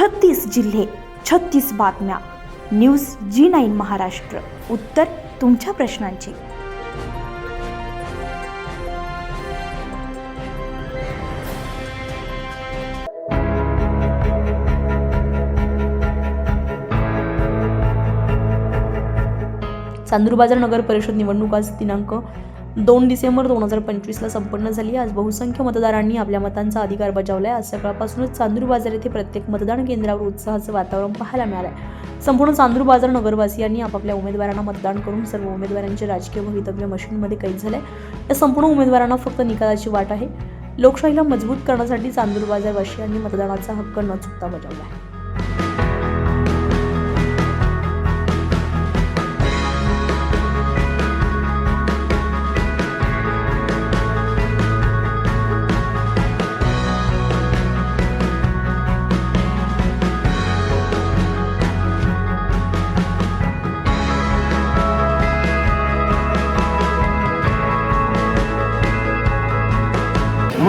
छत्तीस जिल्हे छत्तीस बातम्या. News G nine Maharashtra. उत्तर तुमच्या प्रश्नांची. चांदूर बाजार नगर परिषद निवडणूक आज दिनांक दोन डिसेंबर दोन हजार पंचवीसला संपन्न झाली. आज बहुसंख्य मतदारांनी आपल्या मतांचा अधिकार बजावलाय. आज सकाळपासूनच चांदूर बाजार येथे प्रत्येक मतदान केंद्रावर उत्साहाचं वातावरण पाहायला मिळालंय. संपूर्ण चांदूर बाजार नगरवासियांनी आपापल्या उमेदवारांना मतदान करून सर्व उमेदवारांचे राजकीय भवितव्य मशीनमध्ये कैद झालंय. या संपूर्ण उमेदवारांना फक्त निकालाची वाट आहे. लोकशाहीला मजबूत करण्यासाठी चांदूर बाजारवासियांनी मतदानाचा हक्क न चुकता बजावला आहे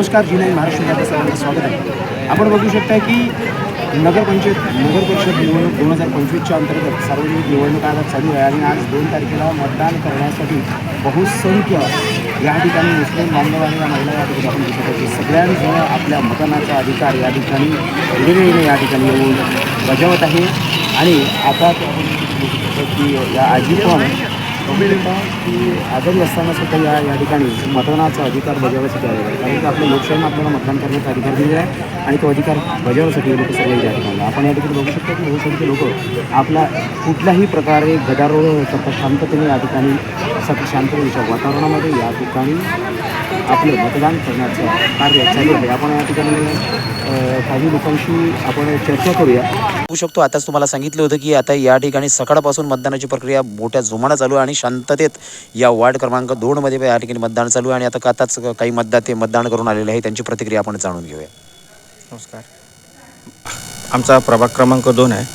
नमस्कार जी नाईन महाराष्ट्रामध्ये सर्वांचं स्वागत आहे. आपण बघू शकता की नगरपंचायत नगर परिषद निवडणूक दोन हजार पंचवीसच्या अंतर्गत सार्वजनिक निवडणूक आता चालू आहे आणि आज दोन तारखेला मतदान करण्यासाठी बहुसंख्य या ठिकाणी मुस्लिम बांधव आणि या महिला या ठिकाणी आपण दिसत आहे सगळ्यांजण आपल्या मतदानाचा अधिकार या ठिकाणी वेगवेगळे या ठिकाणी येऊन बजावत आहे. आणि आता आपण की या आजी पण बघू शकता की आजारी असताना सुद्धा या या ठिकाणी मतदानाचा अधिकार बजावण्यासाठी आलेला आहे. कारण की आपल्या लोकशाहीने आपल्याला मतदान करण्याचा अधिकार दिलेला आहे आणि तो अधिकार बजावण्यासाठी लोक सगळे या ठिकाणी. आपण या ठिकाणी बघू शकतो की बहुसंख्य लोक आपला कुठल्याही प्रकारे गदारोळ न करता शांततेने या ठिकाणी सगळं शांततेच्या वातावरणामध्ये या ठिकाणी आपलं मतदान करण्याचं कार्य चालू आहे. आपण या ठिकाणी काही लोकांशी आपण चर्चा करूया. होऊ शकतो आताच तुम्हाला सांगितलं होतं की आता या ठिकाणी सकाळपासून मतदानाची प्रक्रिया मोठ्या जोमानं चालू आहे आणि शांततेत या वार्ड क्रमांक दोनमध्ये या ठिकाणी मतदान चालू आहे आणि आता आताच काही मतदाते मतदान करून आलेले आहे त्यांची प्रतिक्रिया आपण जाणून घेऊया. नमस्कार. आमचा प्रभाग क्रमांक दोन आहे.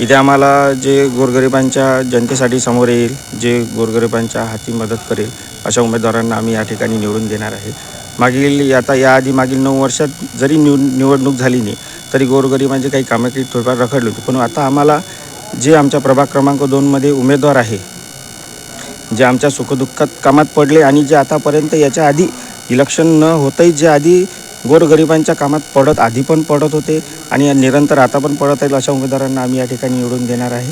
इथे आम्हाला जे गोरगरिबांच्या जनतेसाठी समोर येईल जे गोरगरिबांच्या हाती मदत करेल अशा उमेदवारांना आम्ही या ठिकाणी निवडून देणार आहे. मागील आता याआधी मागील नऊ वर्षात जरी निव निवडणूक झाली नाही तरी गोरगरिबांची काही कामं थोडफार थोडीफार रखडली होती. पण आता आम्हाला जे आमच्या प्रभाग क्रमांक दोनमध्ये उमेदवार आहे जे आमच्या सुखदुःखात कामात पडले आणि जे आतापर्यंत याच्या आधी इलेक्शन न होतही जे आधी गोरगरिबांच्या कामात पडत आधी पण पडत होते आणि निरंतर आता पण पडत येईल अशा उमेदवारांना आम्ही या ठिकाणी निवडून देणार आहे.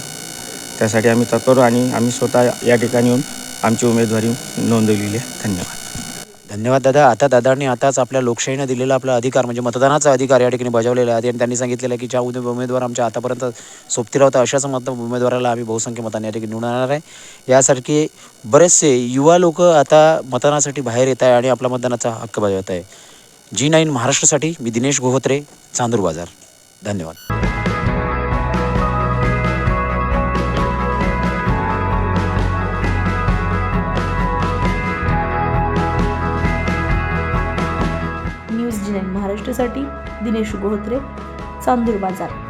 त्यासाठी आम्ही तत्पर आणि आम्ही स्वतः या ठिकाणी येऊन आमची उमेदवारी नोंदवलेली आहे. धन्यवाद. धन्यवाद दादा. आता दादांनी आताच आपल्या लोकशाहीनं दिलेला आपला अधिकार म्हणजे मतदानाचा अधिकार या ठिकाणी बजावलेला आहे. आणि त्यांनी सांगितलेलं आहे की ज्या उद्या उमेदवार आमच्या आतापर्यंत सोबतीला होता अशाच मत उमेदवाराला आम्ही बहुसंख्य मतांनी या ठिकाणी निवडणार आहे. यासारखे बरेचसे युवा लोक आता मतदानासाठी बाहेर येत आहे आणि आपला मतदानाचा हक्क बजावत आहे. जी नाईन महाराष्ट्रासाठी मी दिनेश गोहोत्रे चांदूर बाजार. धन्यवाद. न्यूज जी नाईन महाराष्ट्रासाठी दिनेश गोहोत्रे चांदूर बाजार.